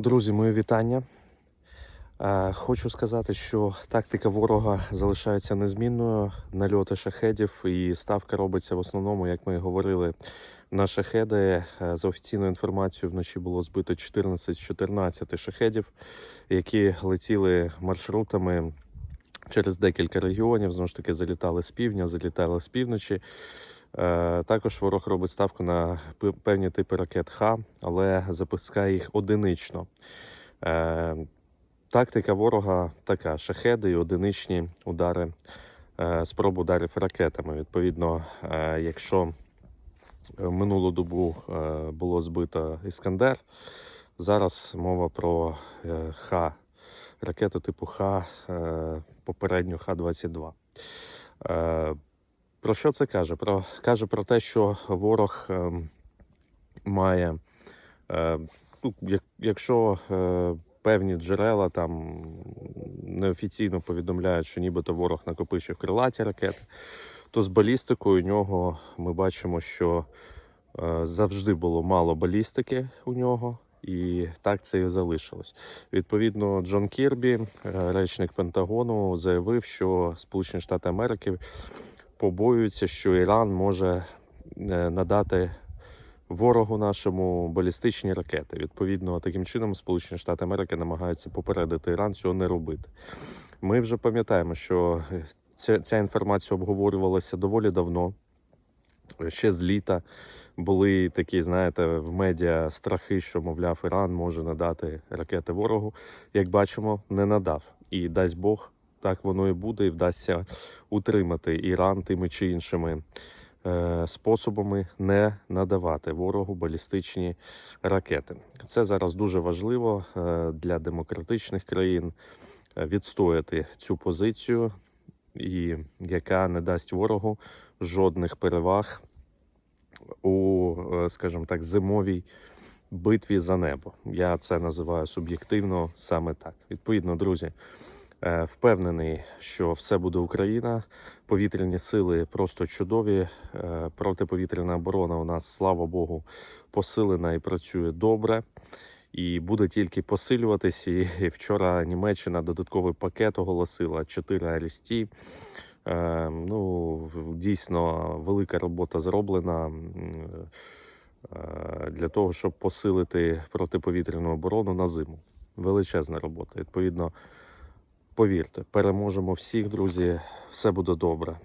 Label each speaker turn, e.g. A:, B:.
A: Друзі, мої вітання. Е, Хочу сказати, що тактика ворога залишається незмінною. Нальоти шахедів і ставка робиться в основному, як ми говорили, на шахеди. Е, За офіційною інформацією, вночі було збито 14 з 14 шахедів, які летіли маршрутами через декілька регіонів. Знову ж таки, залітали з півдня, залітали з півночі. Е, Також ворог робить ставку на певні типи ракет Х, але запускає їх одинично. Е, Тактика ворога така: шахеди і одиничні удари, е, спроби ударів ракетами. Відповідно, якщо минулу добу було збито Іскандер, зараз мова про Х, ракету типу Х, попередню Х-22. Е, Про що це каже? Про, каже про те, що ворог ем, має, е, ну, як, якщо е, певні джерела там неофіційно повідомляють, що нібито ворог накопичив крилаті ракети, то з балістикою у нього ми бачимо, що е, завжди було мало балістики у нього. І так це і залишилось. Відповідно, Джон Кірбі, е, речник Пентагону, заявив, що Сполучені Штати Америки побоюються, що Іран може е, надати ворогу нашому балістичні ракети. Відповідно, таким чином Сполучені Штати Америки намагаються попередити Іран цього не робити. Ми вже пам'ятаємо, що е, ця, ця інформація обговорювалася доволі давно. Ще з літа були такі, знаєте, в медіа страхи, що, мовляв, Іран може надати ракети ворогу. Як бачимо, не надав. І дасть Бог, так воно і буде, і вдасться утримати Іран тими чи іншими е, способами не надавати ворогу балістичні ракети. Це зараз дуже важливо е, для демократичних країн е, відстояти цю позицію, і яка не дасть ворогу жодних переваг у, е, скажімо так, зимовій битві за небо. Я це називаю суб'єктивно саме так. Відповідно, друзі, впевнений, що все буде Україна. Повітряні сили просто чудові. Е, Протиповітряна оборона у нас, слава Богу, посилена і працює добре. І буде тільки посилюватись. І вчора Німеччина додатковий пакет оголосила 4 аресті. Е, ну, дійсно, велика робота зроблена е, для того, щоб посилити протиповітряну оборону на зиму. Величезна робота. Відповідно, повірте, переможемо всіх, друзі, все буде добре.